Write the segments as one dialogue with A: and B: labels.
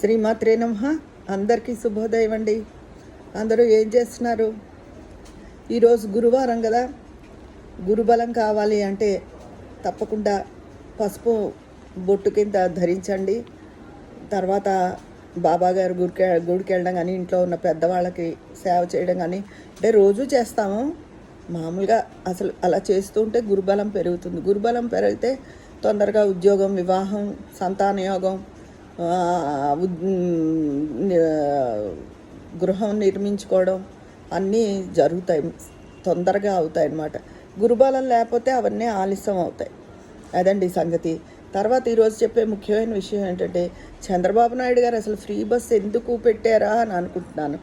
A: శ్రీమాత్రే నమ. అందరికీ శుభోదయం అండి. అందరూ ఏం చేస్తున్నారు? ఈరోజు గురువారం కదా. గురుబలం కావాలి అంటే తప్పకుండా పసుపు బొట్టు కింద ధరించండి. తర్వాత బాబా గారు గుడికి గుడికి వెళ్ళడం కానీ ఇంట్లో ఉన్న పెద్దవాళ్ళకి సేవ చేయడం కానీ అంటే రోజు చేస్తాము. మామూలుగా అసలు అలా చేస్తూ ఉంటే గురుబలం పెరుగుతుంది. గురుబలం పెరిగితే తొందరగా ఉద్యోగం వివాహం సంతానయోగం గృహం నిర్మించుకోవడం అన్నీ జరుగుతాయి. తొందరగా అవుతాయి అన్నమాట గురుబలం లేకపోతే అవన్నీ ఆలస్యం అవుతాయి. అదండి సంగతి. తర్వాత ఈరోజు చెప్పే ముఖ్యమైన విషయం ఏంటంటే చంద్రబాబు నాయుడు గారు అసలు ఫ్రీ బస్ ఎందుకు పెట్టారా అని అనుకుంటున్నాను.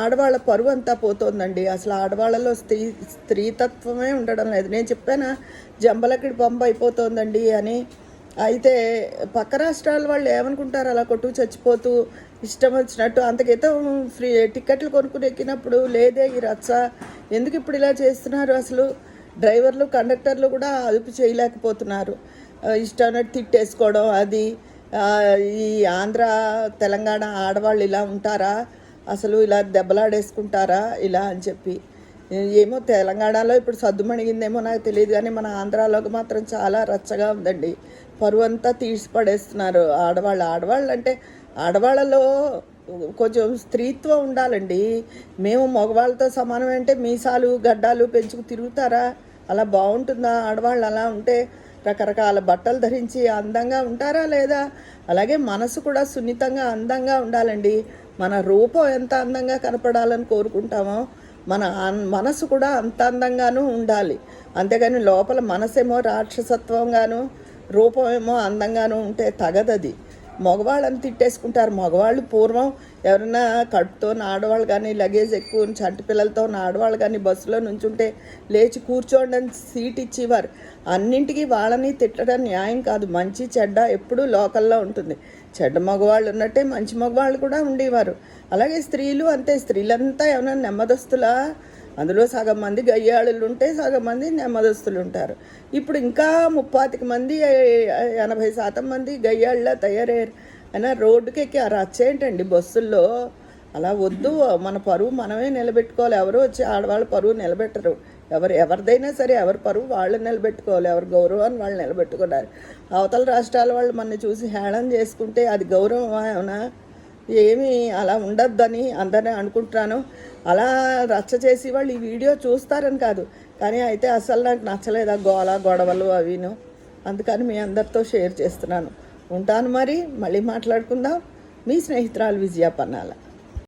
A: ఆడవాళ్ళ పరువు అంతా పోతోందండి. అసలు ఆడవాళ్ళలో స్త్రీ స్త్రీతత్వమే ఉండడం లేదు. నేను చెప్పానా జంబలకిడి పంప అయిపోతోందండి అని అయితే పక్క రాష్ట్రాల వాళ్ళు ఏమనుకుంటారు? అలా కొట్టు చచ్చిపోతూ ఇష్టం వచ్చినట్టు అంతకైతే ఫ్రీ టిక్కెట్లు కొనుక్కుని ఎక్కినప్పుడు లేదే ఈ రచ్చ. ఎందుకు ఇప్పుడు ఇలా చేస్తున్నారు అసలు? డ్రైవర్లు కండక్టర్లు కూడా అదుపు చేయలేకపోతున్నారు. ఇష్టం ఇష్టమైనట్టు తిట్టేసుకోవడం అది. ఈ ఆంధ్ర తెలంగాణ ఆడవాళ్ళు ఇలా ఉంటారా? అసలు ఇలా దెబ్బలాడేసుకుంటారా? ఇలా అని చెప్పి. ఏమో తెలంగాణలో ఇప్పుడు సద్దుమణిగిందేమో నాకు తెలియదు కానీ మన ఆంధ్రాలోకి మాత్రం చాలా రచ్చగా ఉందండి. పరువు అంతా తీసి పడేస్తున్నారు ఆడవాళ్ళు. ఆడవాళ్ళు అంటే ఆడవాళ్ళలో కొంచెం స్త్రీత్వం ఉండాలండి. మేము మగవాళ్ళతో సమానం అంటే మీసాలు గడ్డాలు పెంచుకు తిరుగుతారా? అలా బాగుంటుందా? ఆడవాళ్ళు అలా ఉంటే రకరకాల బట్టలు ధరించి అందంగా ఉంటారా లేదా? అలాగే మనసు కూడా సున్నితంగా అందంగా ఉండాలండి. మన రూపం ఎంత అందంగా కనపడాలని కోరుకుంటామో మన మనసు కూడా అంత అందంగానూ ఉండాలి. అంతేగాని లోపల మనసేమో రాక్షసత్వంగాను రూపమేమో అందంగాను ఉంటే తగదది. మగవాళ్ళని తిట్టేసుకుంటారు. మగవాళ్ళు పూర్వం ఎవరైనా కడుపుతో ఆడవాళ్ళు కానీ లగేజ్ ఎక్కువ చంటి పిల్లలతో ఆడవాళ్ళు కానీ బస్సులో నుంచుంటే లేచి కూర్చోండి సీట్ ఇచ్చేవారు. అన్నింటికి వాళ్ళని తిట్టడం న్యాయం కాదు. మంచి చెడ్డ ఎప్పుడూ లోకల్లో ఉంటుంది. చెడ్డ మగవాళ్ళు ఉన్నట్టే మంచి మగవాళ్ళు కూడా ఉండేవారు. అలాగే స్త్రీలు అంతే. స్త్రీలంతా ఏమైనా నెమ్మదస్తులా అందులో సగం మంది గయ్యాళులు ఉంటే సగం మంది నెమ్మదస్తులు ఉంటారు ఇప్పుడు ఇంకా ముప్పాతిక మంది ఎనభై శాతం మంది గయ్యాళ్ళ తయారయ్యారు. అయినా రోడ్డుకి ఎక్కి ఆ రచ్చ ఏంటండి? బస్సుల్లో అలా వద్దు మన పరువు మనమే నిలబెట్టుకోవాలి. ఎవరు వచ్చి ఆడవాళ్ళ పరువు నిలబెట్టరు. ఎవరు ఎవరిదైనా సరే ఎవరి పరువు వాళ్ళు నిలబెట్టుకోవాలి. ఎవరి గౌరవాన్ని వాళ్ళు నిలబెట్టుకున్నారు అవతల రాష్ట్రాల వాళ్ళు మన చూసి హేళన చేసుకుంటే అది గౌరవం ఏమన్నా ఏమీ అలా ఉండొద్దని అందరినీ అనుకుంటున్నాను. అలా రచ్చ చేసి వాళ్ళు ఈ వీడియో చూస్తారని కాదు. కానీ అయితే అసలు నాకు నచ్చలేదు ఆ గోల గొడవలు అవిను. అందుకని మీ అందరితో షేర్ చేస్తున్నాను. ఉంటాను మరి మళ్ళీ మాట్లాడుకుందాం. మీ స్నేహితురాలు విజయ పన్నాల.